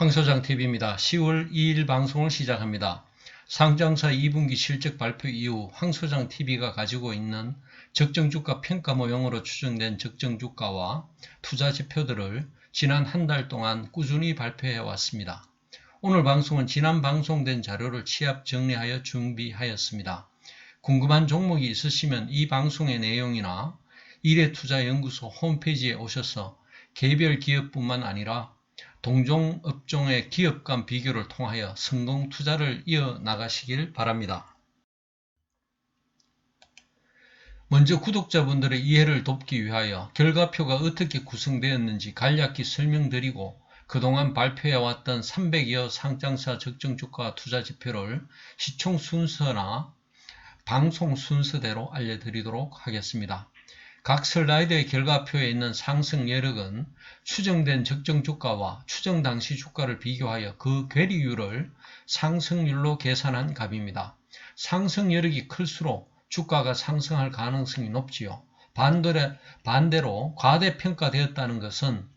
황소장TV입니다. 10월 2일 방송을 시작합니다. 상장사 2분기 실적 발표 이후 황소장TV가 가지고 있는 적정주가 평가 모형으로 추정된 적정주가와 투자 지표들을 지난 한 달 동안 꾸준히 발표해 왔습니다. 오늘 방송은 지난 방송된 자료를 취합 정리하여 준비하였습니다. 궁금한 종목이 있으시면 이 방송의 내용이나 일해투자연구소 홈페이지에 오셔서 개별 기업뿐만 아니라 동종 업종의 기업 간 비교를 통하여 성공 투자를 이어나가시길 바랍니다. 먼저 구독자분들의 이해를 돕기 위하여 결과표가 어떻게 구성되었는지 간략히 설명드리고 그동안 발표해왔던 300여 상장사 적정주가 투자지표를 시총 순서나 방송 순서대로 알려드리도록 하겠습니다. 각 슬라이드의 결과표에 있는 상승 여력은 추정된 적정 주가와 추정 당시 주가를 비교하여 그 괴리율을 상승률로 계산한 값입니다. 상승 여력이 클수록 주가가 상승할 가능성이 높지요. 반대로, 반대로 과대평가되었다는 것은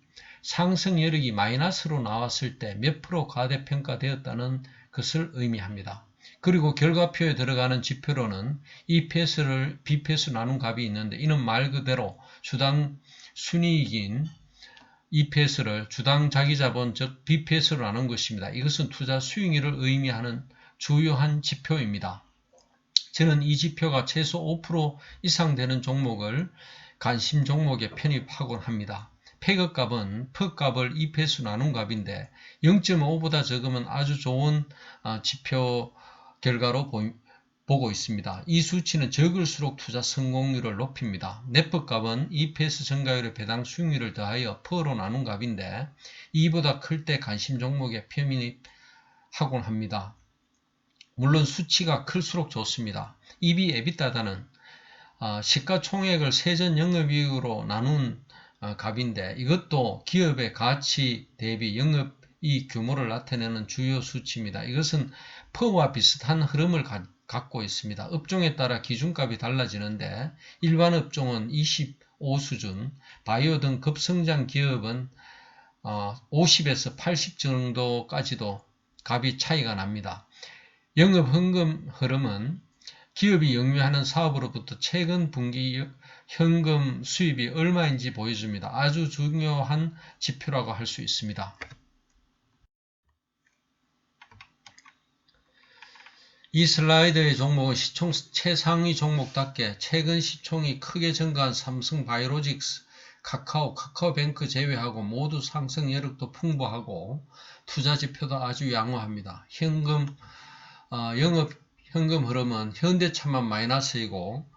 상승 여력이 마이너스로 나왔을 때 몇 프로 과대평가되었다는 것을 의미합니다. 그리고 결과표에 들어가는 지표로는 EPS를 BPS 나눈 값이 있는데 이는 말 그대로 주당 순이익인 EPS를 주당 자기자본 즉 BPS로 나눈 것입니다. 이것은 투자 수익률을 의미하는 주요한 지표입니다. 저는 이 지표가 최소 5% 이상 되는 종목을 관심 종목에 편입하곤 합니다. 폐급 값은 퍽 값을 EPS 나눈 값인데 0.5보다 적으면 아주 좋은 어, 지표 결과로 보고 있습니다. 이 수치는 적을수록 투자 성공률을 높입니다. 네프 값은 EPS 증가율의 배당 수익률을 더하여 퍼로 나눈 값인데 이보다 클 때 관심 종목에 편입하곤 합니다. 물론 수치가 클수록 좋습니다. EB 에비타다는 어, 시가총액을 세전 영업이익으로 나눈 어, 값인데 이것도 기업의 가치 대비 영업 이 규모를 나타내는 주요 수치입니다. 이것은 퍼와 비슷한 흐름을 가, 갖고 있습니다. 업종에 따라 기준값이 달라지는데 일반 업종은 25 수준, 바이오 등 급성장 기업은 어, 50에서 80 정도까지도 값이 차이가 납니다. 영업 현금 흐름은 기업이 영위하는 사업으로부터 최근 분기 현금 수입이 얼마인지 보여줍니다. 아주 중요한 지표라고 할 수 있습니다. 이 슬라이드의 종목은 시총 최상위 종목답게 최근 시총이 크게 증가한 삼성 바이오로직스, 카카오, 카카오뱅크 제외하고 모두 상승 여력도 풍부하고 투자 지표도 아주 양호합니다. 현금 어, 영업 현금 흐름은 현대차만 마이너스이고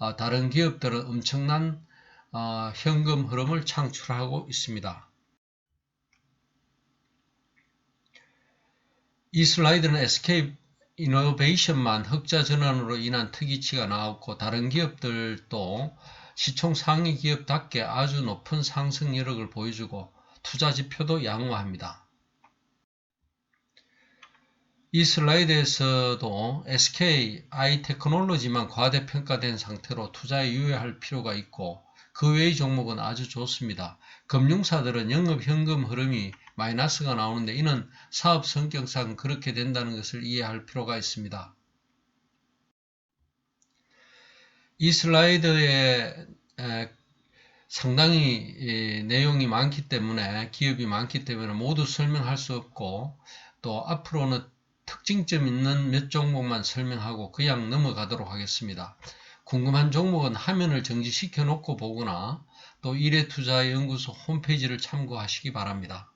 어, 다른 기업들은 엄청난 어, 현금 흐름을 창출하고 있습니다. 이 슬라이드는 SK 이노베이션만 흑자 전환으로 인한 특이치가 나왔고 다른 기업들도 시총 상위 기업답게 아주 높은 상승 여력을 보여주고 투자 지표도 양호합니다. 이 슬라이드에서도 SK 아이테크놀로지만 과대평가된 상태로 투자에 유의할 필요가 있고 그 외의 종목은 아주 좋습니다. 금융사들은 영업 현금 흐름이 마이너스가 나오는데 이는 사업 성격상 그렇게 된다는 것을 이해할 필요가 있습니다. 이 슬라이드에 상당히 내용이 많기 때문에 기업이 많기 때문에 모두 설명할 수 없고 또 앞으로는 특징점 있는 몇 종목만 설명하고 그냥 넘어가도록 하겠습니다. 궁금한 종목은 화면을 정지시켜 놓고 보거나 또 일해투자연구소 홈페이지를 참고하시기 바랍니다.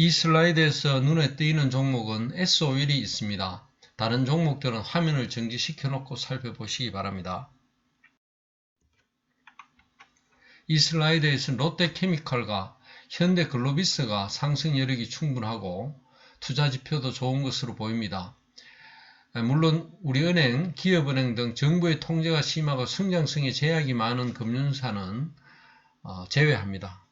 이 슬라이드에서 눈에 띄는 종목은 S51이 있습니다. 다른 종목들은 화면을 정지시켜 놓고 살펴보시기 바랍니다. 이 슬라이드에서는 롯데케미칼과 현대글로비스가 상승 여력이 충분하고 투자 지표도 좋은 것으로 보입니다. 물론 우리은행, 기업은행 등 정부의 통제가 심하고 성장성에 제약이 많은 금융사는 어, 제외합니다.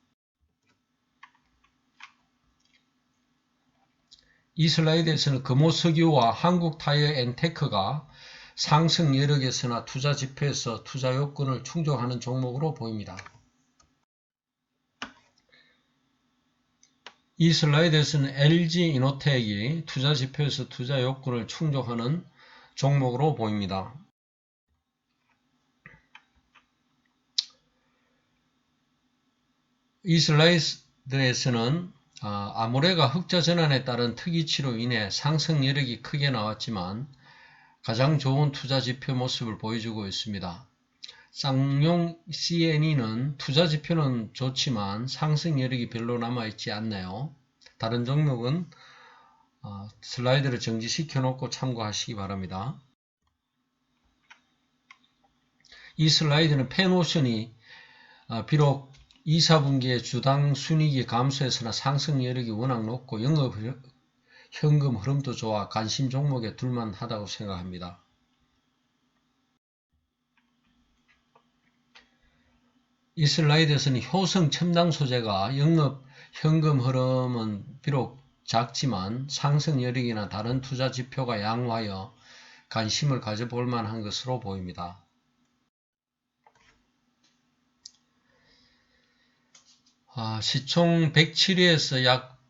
이 슬라이드에서는 금호석유와 한국타이어앤테크가 상승 여력에서나 투자 지표에서 투자 요건을 충족하는 종목으로 보입니다. 이 슬라이드에서는 LG 이노텍이 투자 지표에서 투자 요건을 충족하는 종목으로 보입니다. 이 슬라이드에서는 아, 아모레가 흑자 전환에 따른 특이치로 인해 상승 여력이 크게 나왔지만 가장 좋은 투자 지표 모습을 보여주고 있습니다. 쌍용 CNE는 투자 지표는 좋지만 상승 여력이 별로 남아있지 않네요. 다른 종목은 어, 슬라이드를 정지시켜 놓고 참고하시기 바랍니다. 이 슬라이드는 펜오션이 어, 비록 2, 4분기에 주당 순이익이 감소해서나 상승 여력이 워낙 높고 영업 현금 흐름도 좋아 관심 종목에 둘만하다고 생각합니다. 이 슬라이드에서는 효성 첨단 소재가 영업 현금 흐름은 비록 작지만 상승 여력이나 다른 투자 지표가 양호하여 관심을 가져볼 만한 것으로 보입니다. 아, 시총 107위에서 약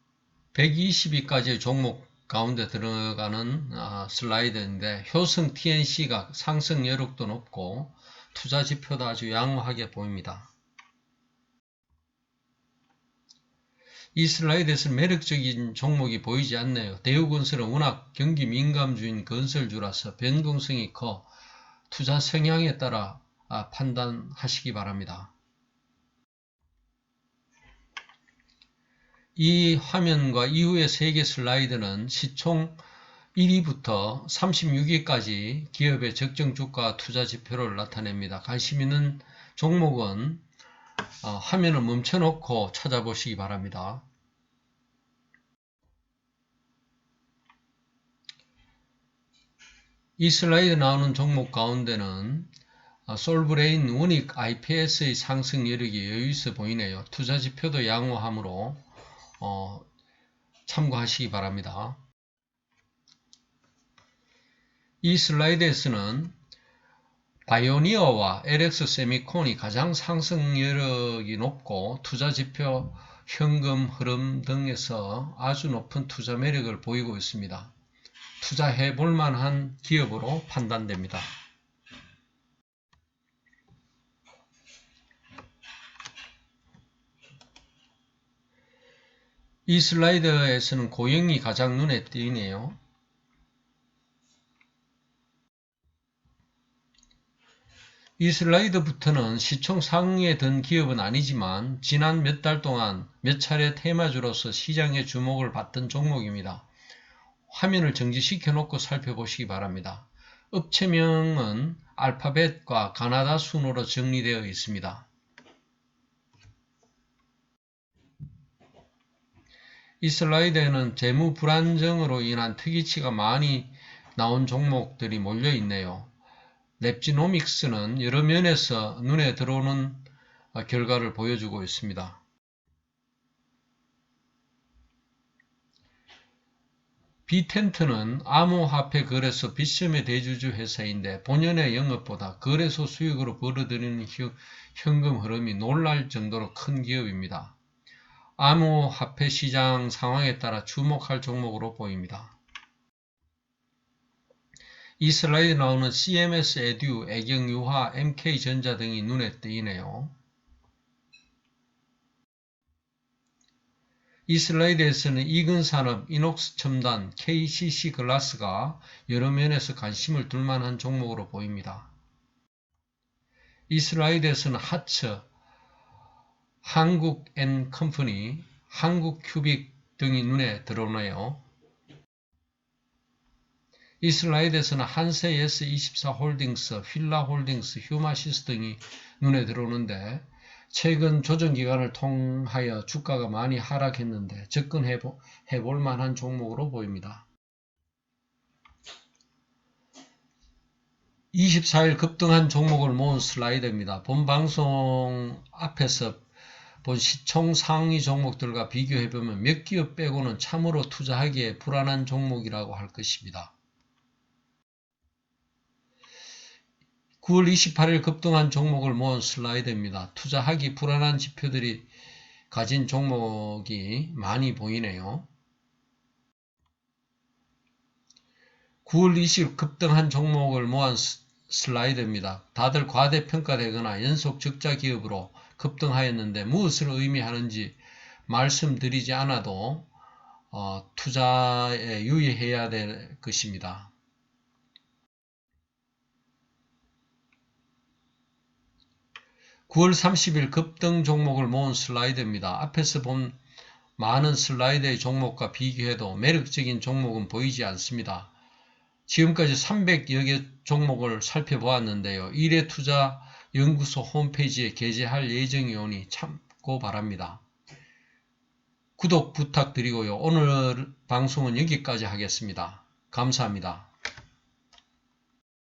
120위까지의 종목 가운데 들어가는 아, 슬라이드인데 효성 TNC가 상승 여력도 높고 투자 지표도 아주 양호하게 보입니다. 이 슬라이드에서 매력적인 종목이 보이지 않네요. 대우건설은 워낙 경기 민감주인 건설주라서 변동성이 커 투자 성향에 따라 아, 판단하시기 바랍니다. 이 화면과 이후의 세 개 슬라이드는 시총 1위부터 36위까지 기업의 적정 주가 투자 지표를 나타냅니다. 관심 있는 종목은 어, 화면을 멈춰놓고 찾아보시기 바랍니다. 이 슬라이드 나오는 종목 가운데는 어, 솔브레인 우닉 IPS의 상승 여력이 여유있어 보이네요. 투자 지표도 양호하므로 어, 참고하시기 바랍니다. 이 슬라이드에서는 바이오니어와 LX 세미콘이 가장 상승 여력이 높고 투자 지표, 현금 흐름 등에서 아주 높은 투자 매력을 보이고 있습니다. 투자해 볼 만한 기업으로 판단됩니다. 이 슬라이드에서는 고영이 가장 눈에 띄네요. 이 슬라이드부터는 시총 상위에 든 기업은 아니지만 지난 몇 달 동안 몇 차례 테마주로서 시장의 주목을 받던 종목입니다. 화면을 정지시켜 놓고 살펴보시기 바랍니다. 업체명은 알파벳과 가나다 순으로 정리되어 있습니다. 이 슬라이드에는 재무 불안정으로 인한 특이치가 많이 나온 종목들이 몰려 있네요. 랩지노믹스는 여러 면에서 눈에 들어오는 결과를 보여주고 있습니다. 비텐트는 암호화폐 거래소 비썸의 대주주 회사인데 본연의 영업보다 거래소 수익으로 벌어들이는 현금 흐름이 놀랄 정도로 큰 기업입니다. 암호화폐 시장 상황에 따라 주목할 종목으로 보입니다. 이 슬라이드 나오는 CMS 에듀, 애경유화, MK전자 등이 눈에 띄네요. 이 슬라이드에서는 이근산업, 이녹스 첨단, KCC 글라스가 여러 면에서 관심을 둘 만한 종목으로 보입니다. 이 슬라이드에서는 하츠, 한국 앤 컴퍼니, 한국 큐빅 등이 눈에 들어오네요. 이 슬라이드에서는 한세 S24 홀딩스, 휠라 홀딩스, 휴마시스 등이 눈에 들어오는데 최근 조정 기간을 통하여 주가가 많이 하락했는데 접근해 볼 만한 종목으로 보입니다. 24일 급등한 종목을 모은 슬라이드입니다. 본 방송 앞에서 본 시총 상위 종목들과 비교해보면 몇 기업 빼고는 참으로 투자하기에 불안한 종목이라고 할 것입니다. 9월 28일 급등한 종목을 모은 슬라이드입니다. 투자하기 불안한 지표들이 가진 종목이 많이 보이네요. 9월 20일 급등한 종목을 모은 스- 슬라이드입니다. 다들 과대평가되거나 연속 적자 기업으로 급등하였는데 무엇을 의미하는지 말씀드리지 않아도 어, 투자에 유의해야 될 것입니다. (9월 30일) 급등 종목을 모은 슬라이드입니다. 앞에서 본 많은 슬라이드의 종목과 비교해도 매력적인 종목은 보이지 않습니다. 지금까지 300여 개 종목을 살펴보았는데요. 일회투자 연구소 홈페이지에 게재할 예정이오니 참고 바랍니다. 구독 부탁드리고요. 오늘 방송은 여기까지 하겠습니다. 감사합니다.